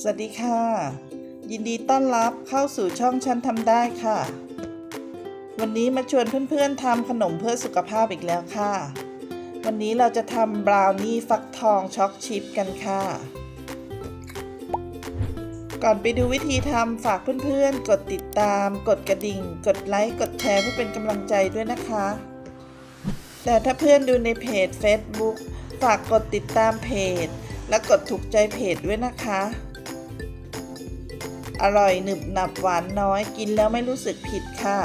สวัสดีค่ะ ยินดีต้อนรับเข้าสู่ช่องฉันทำได้ค่ะ วันนี้มาชวนเพื่อนๆทำขนมเพื่อสุขภาพอีกแล้วค่ะ วันนี้เราจะทำบราวนี่ฟักทองช็อกชิพกันค่ะ ก่อนไปดูวิธีทำฝากเพื่อนๆ กดติดตาม กดกระดิ่ง กดไลค์กดแชร์เพื่อเป็นกำลังใจด้วยนะคะ แต่ถ้าเพื่อนดูในเพจ Facebook ฝากกดติดตามเพจและกดถูกใจเพจด้วยนะคะ อร่อยหนึบหนับหวานน้อยกินแล้วไม่รู้สึกผิดค่ะ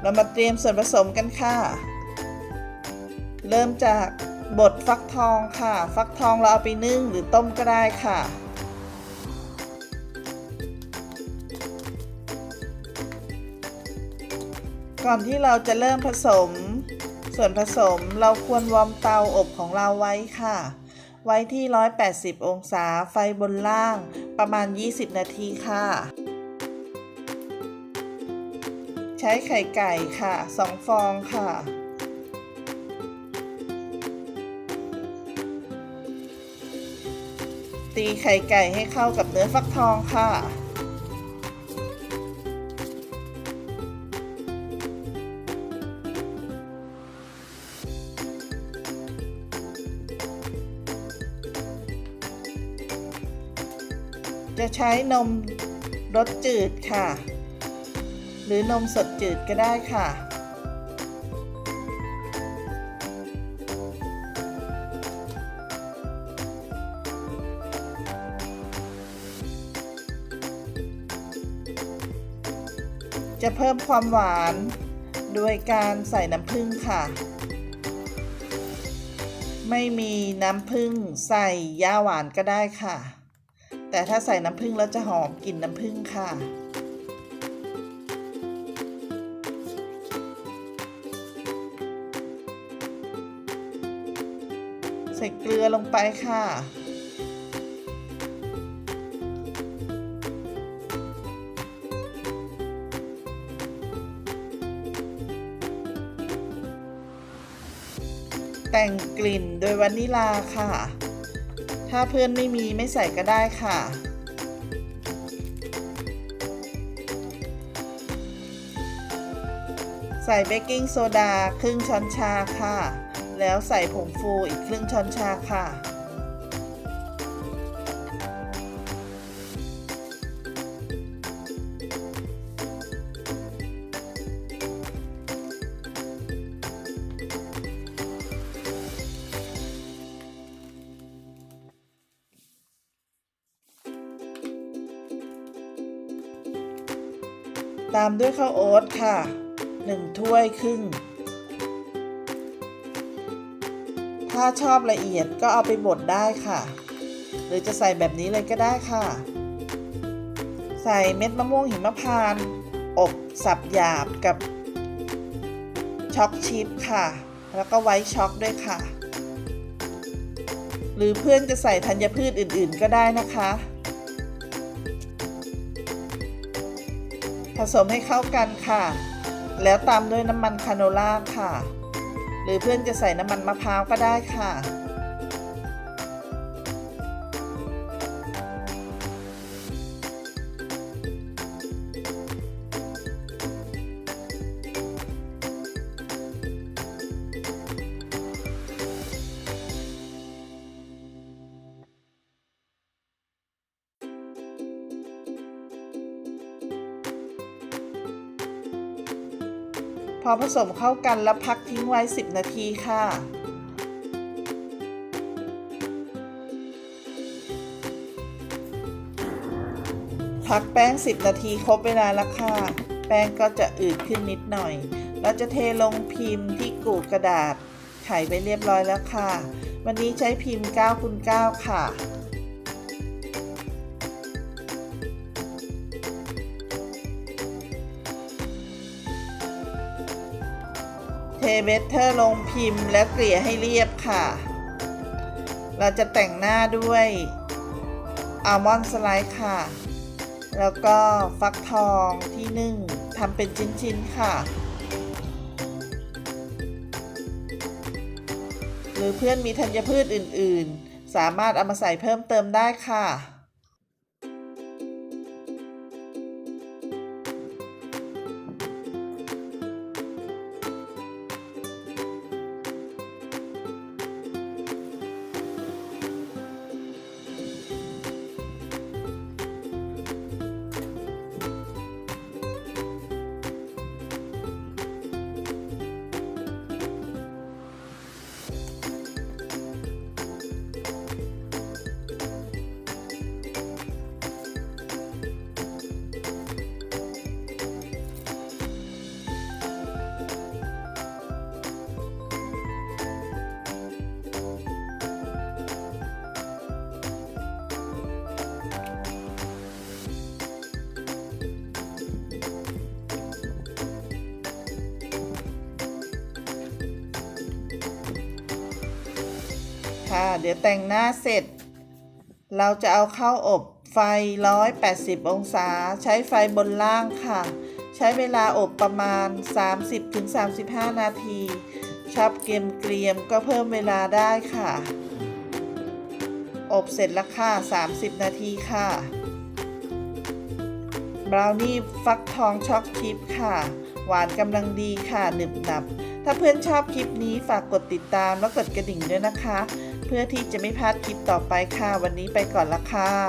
เรามาเตรียมส่วนผสมกันค่ะ เริ่มจากบดฟักทองค่ะ ฟักทองเราเอาไปนึ่งหรือต้มก็ได้ค่ะ ก่อนที่เราจะเริ่มผสม ส่วนผสมเราควรวอร์มเตาอบของเราไว้ค่ะ ไว้ที่ 180 องศาไฟบนล่าง ประมาณ 20 นาทีค่ะ ใช้ไข่ไก่ค่ะ 2 ฟองค่ะตีไข่ไก่ให้เข้ากับเนื้อฟักทองค่ะ จะใช้นมรสจืดค่ะ หรือนมสดจืดก็ได้ค่ะ จะเพิ่มความหวานโดยการใส่น้ำผึ้งค่ะ ไม่มีน้ำผึ้งใส่ยาหวานก็ได้ค่ะ แต่ถ้าใส่น้ำผึ้งแล้วจะหอมกลิ่นน้ำผึ้งค่ะ ใส่เกลือลงไปค่ะ แต่งกลิ่นโดยวานิลาค่ะ ถ้าเพื่อนไม่มีไม่ใส่ก็ได้ค่ะ ใส่เบกกิ้งโซดาครึ่งช้อนชาค่ะ แล้วใส่ผงฟูอีกครึ่งช้อนชาค่ะ ตามด้วยข้าวโอ๊ตค่ะ 1 ถ้วยครึ่ง ถ้าชอบละเอียดก็เอาไปบดได้ค่ะ หรือจะใส่แบบนี้เลยก็ได้ค่ะ ใส่เม็ดมะม่วงหิมพานต์อบสับหยาบกับช็อกชิพค่ะ แล้วก็ไวท์ช็อกด้วยค่ะ หรือเพื่อนจะใส่ธัญพืชอื่นๆก็ได้นะคะ ผสมให้เข้ากันค่ะ แล้วตามด้วยน้ำมันคาโนล่าค่ะ หรือเพื่อนจะใส่น้ำมันมะพร้าวก็ได้ค่ะ อผสมเข้ากันแล้วพักทิ้งไว้ 10 นาทีค่ะ พักแป้ง 10 นาทีครบเวลาแล้วค่ะ แป้งก็จะอืดขึ้นนิดหน่อย เราจะเทลงพิมพ์ที่กูกระดาษ ไขไปเรียบร้อยแล้วค่ะ วันนี้ใช้พิมพ์9คูณ9ค่ะ เทเบเทอร์ลงพิมพ์แล้วเกลี่ยให้เรียบค่ะ เราจะแต่งหน้าด้วยอัลมอนด์สไลด์ค่ะ แล้วก็ฟักทองที่นึ่งทำเป็นชิ้นๆค่ะ หรือเพื่อนมีธัญพืชอื่นๆ สามารถเอามาใส่เพิ่มเติมได้ค่ะ ค่ะ เดี๋ยวแต่งหน้าเสร็จ เราจะเอาเข้าอบไฟ 180 องศา ใช้ไฟบนล่างค่ะ ใช้เวลาอบประมาณ 30-35 นาทีชอบเกรียมเกรียมก็เพิ่มเวลาได้ค่ะ อบเสร็จแล้วค่ะ 30 นาทีค่ะบราวนี่ฟักทองช็อกชิพค่ะ หวานกำลังดีค่ะหนึบหนับ ถ้าเพื่อนชอบคลิปนี้ฝากกดติดตามแล้วกดกระดิ่งด้วยนะคะ เพื่อที่จะไม่พลาดคลิปต่อไปค่ะ วันนี้ไปก่อนละค่ะ